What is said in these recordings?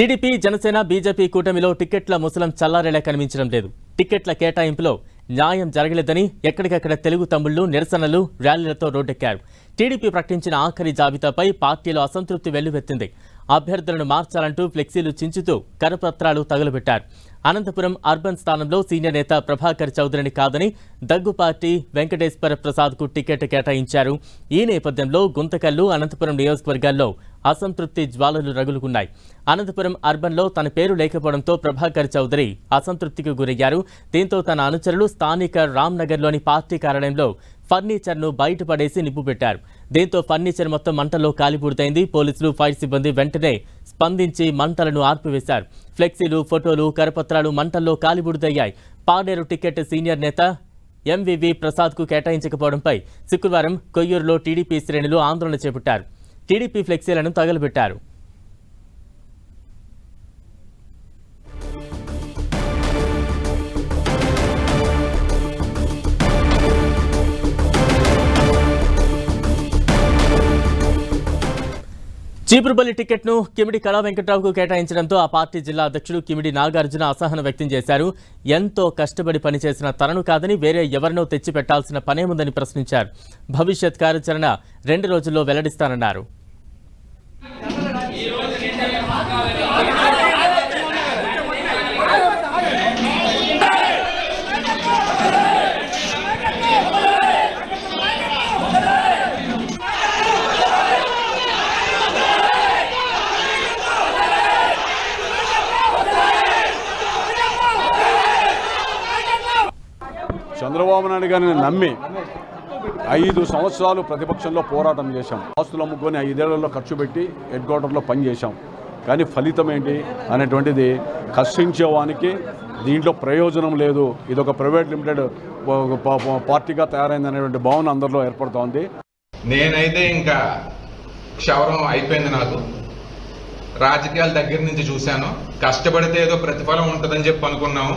TDP Janasena BJP కూటమిలో టికెట్ల ముసలం చల్లారేలా కనిపించడం లేదు. టికెట్ల కేటాయింపులో న్యాయం జరగలేదని ఎక్కడికక్కడ తెలుగు తమ్ముళ్ళు నిరసనలు ర్యాలీలతో రోడ్డెక్కారు. టీడీపీ ప్రకటించిన ఆఖరి జాబితాపై పార్టీలో అసంతృప్తి వెల్లువెత్తింది. అభ్యర్థులను మార్చాలంటూ ఫ్లెక్సీలు చించుతూ కరపత్రాలు తగులబెట్టారు అనంతపురం అర్బన్ స్థానంలో సీనియర్ నేత ప్రభాకర్ చౌదరిని కాదని దగ్గు పార్టీ వెంకటేశ్వర ప్రసాద్కు టికెట్ కేటాయించారు. ఈ నేపథ్యంలో గుంతకల్లు అనంతపురం నియోజకవర్గాల్లో అసంతృప్తి జ్వాలలు రగులుకున్నాయి. అనంతపురం అర్బన్లో తన పేరు లేకపోవడంతో ప్రభాకర్ చౌదరి అసంతృప్తికి గురయ్యారు. దీంతో తన అనుచరులు స్థానిక రామ్నగర్లోని పార్టీ కార్యాలయంలో ఫర్నిచర్ను బయటపడేసి నిప్పుపెట్టారు. దీంతో ఫర్నిచర్ మొత్తం మంటల్లో కాలిపూర్తయింది. పోలీసులు ఫైర్ సిబ్బంది వెంటనే స్పందించి మంటలను ఆర్పివేశారు. ఫ్లెక్సీలు ఫోటోలు కరపత్రాలు మంటల్లో కాలిబుడిదయ్యాయి పాడేరు టికెట్ సీనియర్ నేత ఎంవివి ప్రసాద్కు కేటాయించకపోవడంపై శుక్రవారం కొయ్యూరులో టీడీపీ శ్రేణులు ఆందోళన చేపట్టారు. టీడీపీ ఫ్లెక్సీలను తగలబెట్టారు. చీపురుపల్లి టికెట్ను కిమిడి కళా వెంకట్రావుకు కేటాయించడంతో ఆ పార్టీ జిల్లా అధ్యక్షుడు కిమిడి నాగార్జున అసహనం వ్యక్తం చేశారు. ఎంతో కష్టపడి పనిచేసిన తనను కాదని వేరే ఎవరినో తెచ్చిపెట్టాల్సిన పనేముందని ప్రశ్నించారు. భవిష్యత్ కార్యాచరణ రెండు రోజుల్లో వెల్లడిస్తానన్నారు. చంద్రబాబు నాయుడు గారిని నమ్మి ఐదు సంవత్సరాలు ప్రతిపక్షంలో పోరాటం చేశాం. ఆస్తులు అమ్ముకొని ఐదేళ్ళలో ఖర్చు పెట్టి హెడ్ క్వార్టర్లో పనిచేశాం కానీ ఫలితం ఏంటి అనేటువంటిది కష్టించేవానికి దీంట్లో ప్రయోజనం లేదు. ఇది ఒక ప్రైవేట్ లిమిటెడ్ పార్టీగా తయారైంది అనేటువంటి భావన అందరిలో ఏర్పడుతోంది నేనైతే ఇంకా క్షవరం అయిపోయింది నాకు. రాజకీయాల దగ్గర నుంచి చూశాను. కష్టపడితే ఏదో ప్రతిఫలం ఉంటుందని చెప్పి అనుకున్నాము.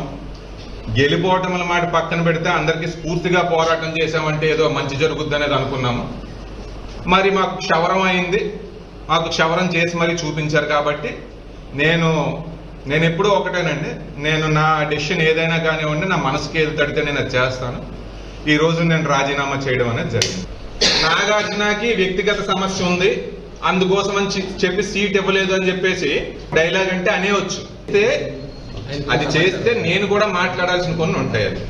గెలిపోవటముల మాట పక్కన పెడితే అందరికీ స్ఫూర్తిగా పోరాటం చేశామంటే ఏదో మంచి జరుగుద్ది అనేది అనుకున్నాము. మరి మాకు క్షవరం అయింది. మాకు క్షవరం చేసి మరీ చూపించారు కాబట్టి నేను నేను ఎప్పుడూ ఒకటేనండి. నేను నా డెసిషన్ ఏదైనా కానివ్వండి నా మనసుకి ఏది తడితే నేను అది చేస్తాను. ఈ రోజు నేను రాజీనామా చేయడం అనేది జరిగింది. నాగార్జునకి వ్యక్తిగత సమస్య ఉంది. అందుకోసం అని చెప్పి సీట్ ఇవ్వలేదు అని చెప్పేసి డైలాగ్ అంటే అనేవచ్చు అయితే అది చేస్తే నేను కూడా మాట్లాడాల్సిన కొన్ని ఉంటాయి అది.